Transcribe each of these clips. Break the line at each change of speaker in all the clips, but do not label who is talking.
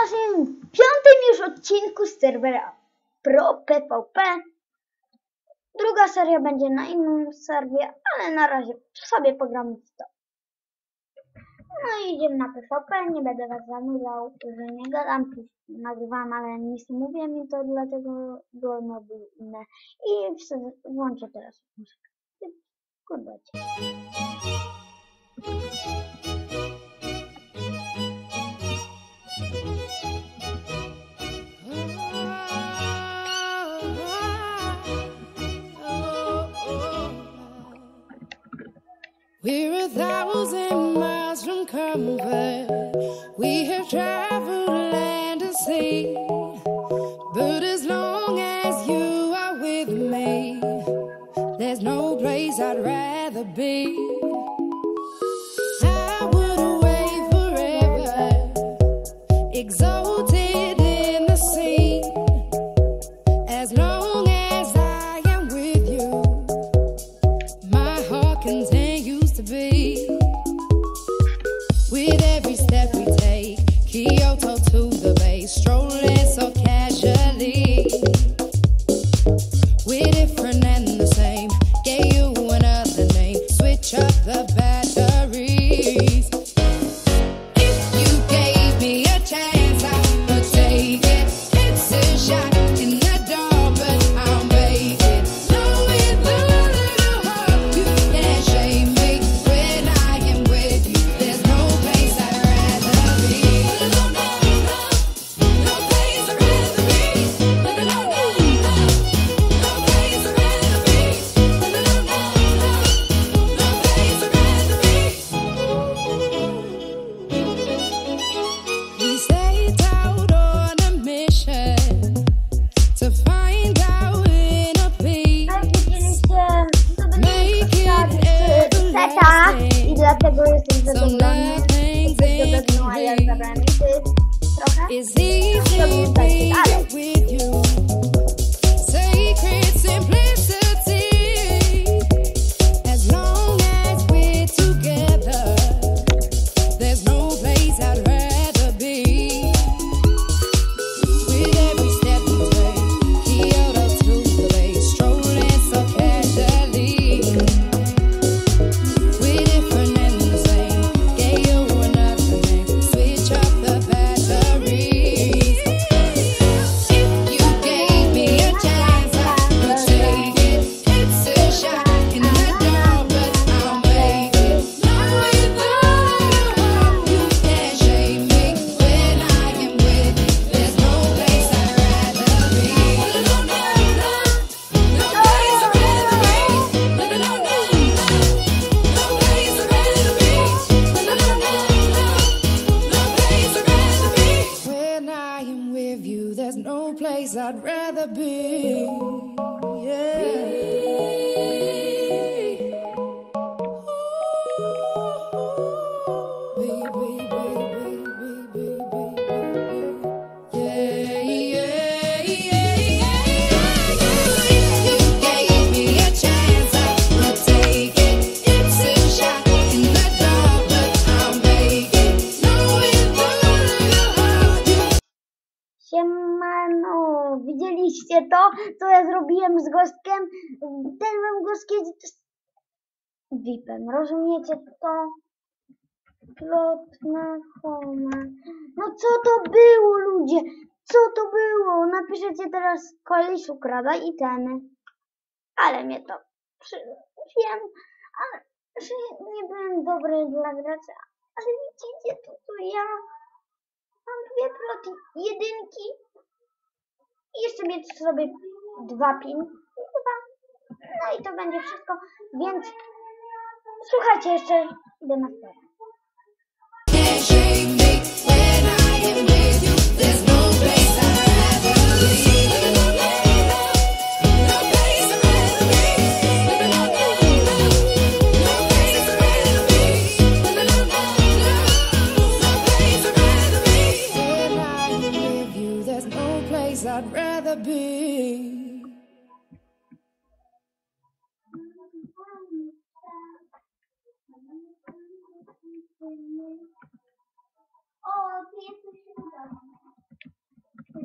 naszym piątym już odcinku z serwera Pro PvP. Druga seria będzie na innym serwie, ale na razie sobie pogramy w to. No i idziemy na PvP, nie będę was zanudzał, że nie gadam, nagrywam, ale nic nie mówię mi to, dlatego było moby inne. I włączę teraz muzykę. Kurde.
We're a thousand miles from comfort. We have traveled land and sea. But as long as you are with me, there's no place I'd rather be. It
z seta i dlatego jestem
So
zadowolony.
nothing's
Jesteś zadowolona, ja
I'd rather be. To,
co ja zrobiłem z gostkiem? Ten wam gostki jest VIP-em, rozumiecie to? Plot na home. No co to było, ludzie? Co to było? Napiszecie teraz koleś ukrada itemy. Ale mnie to przy... wiem, ale że nie byłem dobry dla gracza. Ale widzicie to, co ja mam dwie ploty jedynki i jeszcze mieć sobie dwa pin. Dwa. No i to będzie wszystko, więc słuchajcie jeszcze, idę na
O, ty jesteś cudowny. Ty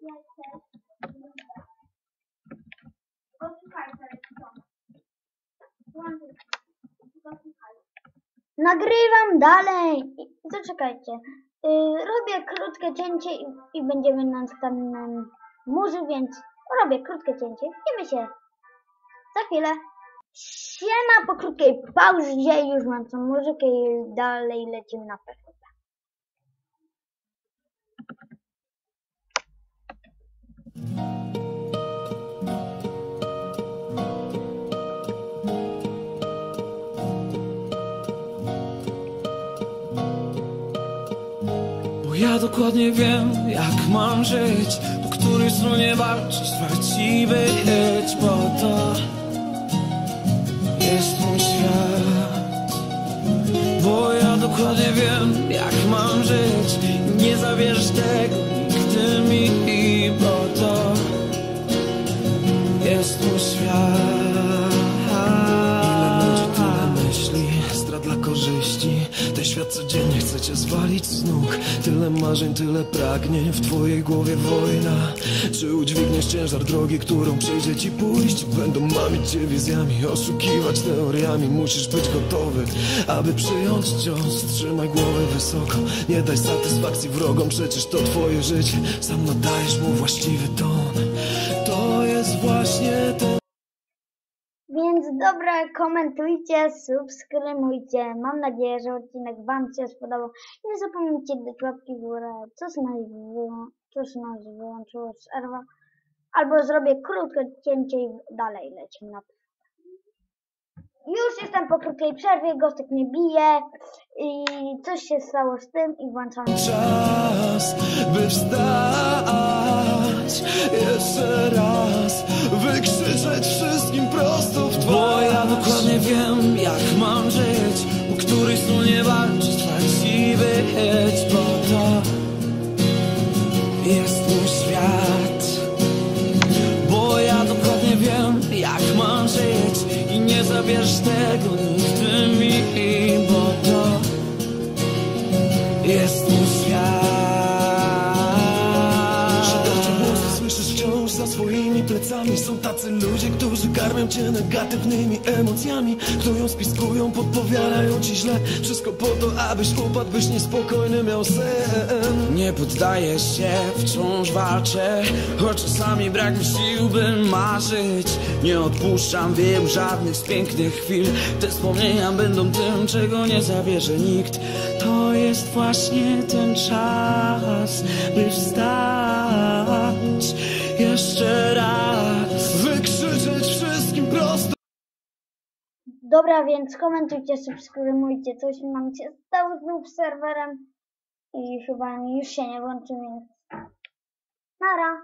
jesteś cudowny.
Posłuchaj teraz, co? Nagrywam dalej. Zaczekajcie. Y, robię krótkie cięcie i, i będziemy na następnym murze, więc robię krótkie cięcie. Widzimy się za chwilę. Siema po krótkiej pauzie, już mam tą muzykę i dalej lecimy na pewno.
Bo ja dokładnie wiem, jak mam żyć Po której stronie walczyć, właściwy być Bo to jest mój świat. Bo ja dokładnie wiem, jak mam żyć. Nie zabierzesz tego nigdy mi Bo to jest mój świat świat codziennie chce cię zwalić z nóg. Tyle marzeń, tyle pragnień, w twojej głowie wojna. Czy udźwigniesz ciężar drogi, którą przyjdzie ci pójść? Będą mamić cię wizjami, oszukiwać teoriami. Musisz być gotowy, aby przyjąć cios. Trzymaj głowę wysoko, nie daj satysfakcji wrogom. Przecież to twoje życie, sam nadajesz mu właściwy ton. To jest właśnie ten
Dobra, komentujcie, subskrybujcie. Mam nadzieję, że odcinek Wam się spodobał. Nie zapomnijcie dać łapki w górę. Coś nas, wyłą- coś nas wyłączyło z serwa. Albo zrobię krótkie cięcie i dalej lecimy na Już jestem po krótkiej przerwie, gostek mnie bije i coś się stało z tym i włączam.
czas, jest mój świat. Bo ja dokładnie wiem, jak mam żyć i nie zabierz tego nigdy mi, plecami. Są tacy ludzie, którzy karmią cię negatywnymi emocjami. Knują, spiskują, podpowiadają ci źle. Wszystko po to, abyś upadł, byś niespokojny miał sen. Nie poddaję się, wciąż walczę Choć czasami brak mi sił, by marzyć. Nie odpuszczam, wiem, żadnych z pięknych chwil. Te wspomnienia będą tym, czego nie zabierze nikt. To jest właśnie ten czas, by wstać. Jeszcze
Dobra, więc komentujcie, subskrybujcie. Coś nam się stało znów serwerem i chyba już się nie włączy, więc nara.